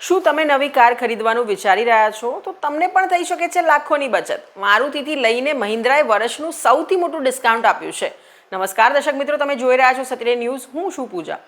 શું તમે નવી કાર ખરીદવાનું વિચારી રહ્યા છો? તો તમને પણ થઈ શકે છે લાખોની બચત. મારુતિથી લઈને મહિન્દ્રાએ વર્ષનું સૌથી મોટું ડિસ્કાઉન્ટ આપ્યું છે. નમસ્કાર દર્શક મિત્રો, તમે જોઈ રહ્યા છો સત્રે ન્યૂઝ. હું છું પૂજા.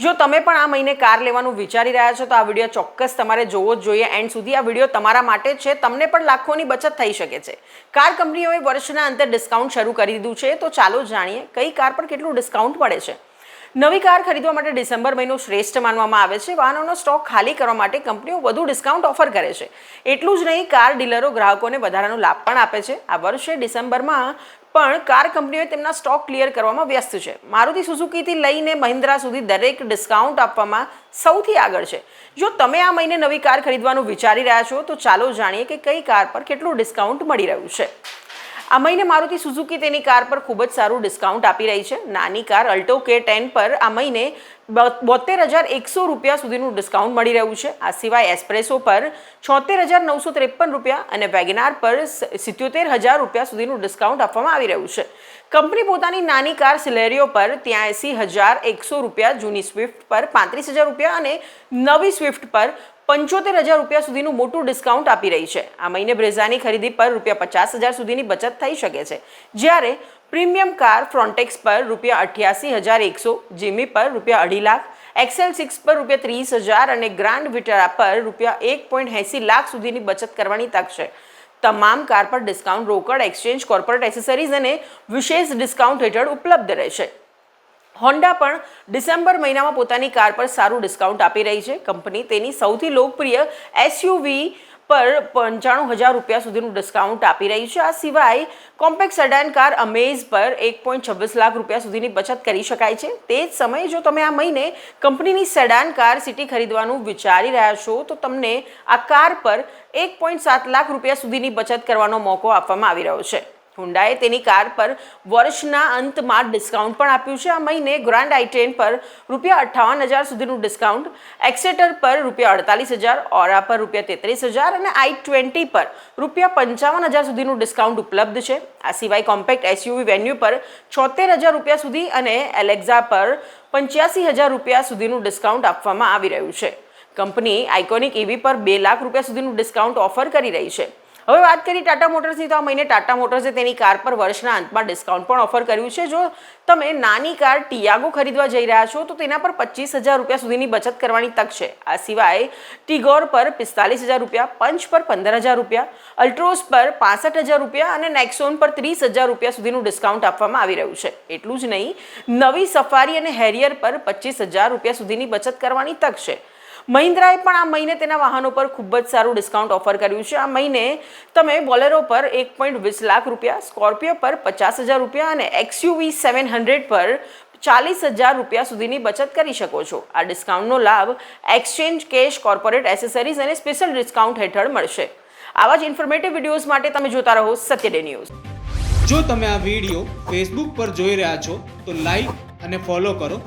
જો તમે પણ આ મહિને કાર લેવાનું વિચારી રહ્યા છો, તો આ વીડિયો ચોક્કસ તમારે જોવો જ જોઈએ. એન્ડ સુધી આ વીડિયો તમારા માટે છે. તમને પણ લાખોની બચત થઈ શકે છે. કાર કંપનીઓએ વર્ષના અંતે ડિસ્કાઉન્ટ શરૂ કરી દીધું છે. તો ચાલો જાણીએ, કઈ કાર પર કેટલું ડિસ્કાઉન્ટ પડે છે? નવી કાર ખરીદવા માટે ડિસેમ્બર મહિનો શ્રેષ્ઠ માનવામાં આવે છે. વાહનોનો સ્ટોક ખાલી કરવા માટે કંપનીઓ વધુ ડિસ્કાઉન્ટ ઓફર કરે છે. એટલું જ નહીં, કાર ડીલરો ગ્રાહકોને વધારાનો લાભ પણ આપે છે. આ વર્ષે ડિસેમ્બરમાં પણ કાર કંપનીઓએ તેમના સ્ટોક ક્લિયર કરવામાં વ્યસ્ત છે. મારુતિ સુઝુકીથી લઈને મહિન્દ્રા સુધી દરેક ડિસ્કાઉન્ટ આપવામાં સૌથી આગળ છે. જો તમે આ મહિને નવી કાર ખરીદવાનું વિચારી રહ્યા છો, તો ચાલો જાણીએ કે કઈ કાર પર કેટલું ડિસ્કાઉન્ટ મળી રહ્યું છે. આ મહિને મારુતિ સુઝુકી તેની કાર પર ખૂબ જ સારું ડિસ્કાઉન્ટ આપી રહી છે. નાની કાર અલ્ટો કે ટેન પર આ મહિને બોતેર હજાર એકસો રૂપિયા સુધીનું ડિસ્કાઉન્ટ મળી રહ્યું છે. આ સિવાય એસ્પ્રેસો પર છોતેર હજાર નવસો ત્રેપન રૂપિયા અને વેગનાર પર સિત્યોતેર હજાર રૂપિયા સુધીનું ડિસ્કાઉન્ટ આપવામાં આવી રહ્યું છે. કંપની પોતાની નાની કાર સિલેરીઓ પર ત્યાંસી હજાર એકસો રૂપિયા, જૂની સ્વિફ્ટ પર પાંત્રીસ હજાર રૂપિયા અને નવી સ્વિફ્ટ પર પંચોતેર હજાર રૂપિયા સુધીનું મોટું ડિસ્કાઉન્ટ આપી રહી છે. આ મહિને બ્રેઝાની ખરીદી પર રૂપિયા પચાસ હજાર સુધીની બચત થઈ શકે છે. જ્યારે પ્રીમિયમ કાર ફ્રોન્ટેક્સ પર રૂપિયા અઠ્યાસી હજાર એકસો, જીમી પર રૂપિયા અઢી લાખ, એક્સેલ સિક્સ પર રૂપિયા ત્રીસ હજાર અને ગ્રાન્ડ વિટરા પર રૂપિયા એક પોઈન્ટ એંસી લાખ સુધીની બચત કરવાની તક છે. તમામ કાર પર ડિસ્કાઉન્ટ રોકડ એક્સચેન્જ કોર્પોરેટ એસેસરીઝ અને વિશેષ ડિસ્કાઉન્ટ હેઠળ ઉપલબ્ધ રહેશે. હોન્ડા પણ ડિસેમ્બર મહિનામાં પોતાની કાર પર સારું ડિસ્કાઉન્ટ આપી રહી છે. કંપની તેની સૌથી લોકપ્રિય એસયુવી પર પંચાણું હજાર રૂપિયા સુધીનું ડિસ્કાઉન્ટ આપી રહી છે. આ સિવાય કોમ્પેક્ટ સેડાન કાર અમેઝ પર એક પોઈન્ટ છવ્વીસ લાખ રૂપિયા સુધીની બચત કરી શકાય છે. તે જ સમયે જો તમે આ મહિને કંપનીની સેડાન કાર સિટી ખરીદવાનું વિચારી રહ્યા છો, તો તમને આ કાર પર એક પોઈન્ટ સાત લાખ રૂપિયા સુધીની બચત કરવાનો મોકો આપવામાં આવી રહ્યો છે. હુન્ડાએ તેની કાર પર વર્ષના અંતમાં ડિસ્કાઉન્ટ પણ આપ્યું છે. આ મહિને ગ્રાન્ડ આઈ ટેન પર રૂપિયા અઠ્ઠાવન હજાર સુધીનું ડિસ્કાઉન્ટ, એક્સેટર પર રૂપિયા અડતાલીસ હજાર, ઓરા પર રૂપિયા તેત્રીસ હજાર અને આઈ ટ્વેન્ટી પર રૂપિયા પંચાવન હજાર સુધીનું ડિસ્કાઉન્ટ ઉપલબ્ધ છે. આ સિવાય કોમ્પેક્ટ એસયુવી વેન્યુ પર છોતેર હજાર રૂપિયા સુધી અને એલેક્ઝા પર પંચ્યાસી હજાર રૂપિયા સુધીનું ડિસ્કાઉન્ટ આપવામાં આવી રહ્યું છે. કંપની આઇકોનિક ઈવી પર બે લાખ રૂપિયા સુધીનું ડિસ્કાઉન્ટ ઓફર કરી રહી છે. હવે વાત કરીએ ટાટા મોટર્સની, તો આ મહિને ટાટા મોટર્સે તેની કાર પર વર્ષના અંતમાં ડિસ્કાઉન્ટ પણ ઓફર કર્યું છે. જો તમે નાની કાર ટિયાગો ખરીદવા જઈ રહ્યા છો, તો તેના પર પચીસ હજાર રૂપિયા સુધીની બચત કરવાની તક છે. આ સિવાય ટિગોર પર પિસ્તાલીસ હજાર રૂપિયા, પંચ પર પંદર હજાર રૂપિયા અલ્ટ્રોસ પર પાસઠ હજાર રૂપિયા અને નેક્સોન પર ત્રીસ હજાર રૂપિયા સુધીનું ડિસ્કાઉન્ટ આપવામાં આવી રહ્યું છે. એટલું જ નહીં, નવી સફારી અને હેરિયર પર પચીસ હજાર રૂપિયા સુધીની બચત કરવાની તક છે. મહિન્દ્રાએ પણ આ મહિને તેના વાહનો પર ખૂબ જ સારું ડિસ્કાઉન્ટ ઓફર કર્યું છે. આ મહિને તમે બોલેરો પર એક પોઈન્ટ વીસ લાખ રૂપિયા, સ્કોર્પિયો પર પચાસ હજાર રૂપિયા અને એક્સયુવી સેવન હંડ્રેડ પર ચાલીસ હજાર રૂપિયા સુધીની બચત કરી શકો છો. આ ડિસ્કાઉન્ટનો લાભ એક્સચેન્જ કેશ કોર્પોરેટ એસેસરીઝ અને સ્પેશિયલ ડિસ્કાઉન્ટ હેઠળ મળશે. આવા જ ઇન્ફોર્મેટિવ વિડીયોઝ માટે તમે જોતા રહો સત્યડે ન્યૂઝ. જો તમે આ વીડિયો ફેસબુક પર જોઈ રહ્યા છો, તો લાઈક અને ફોલો કરો.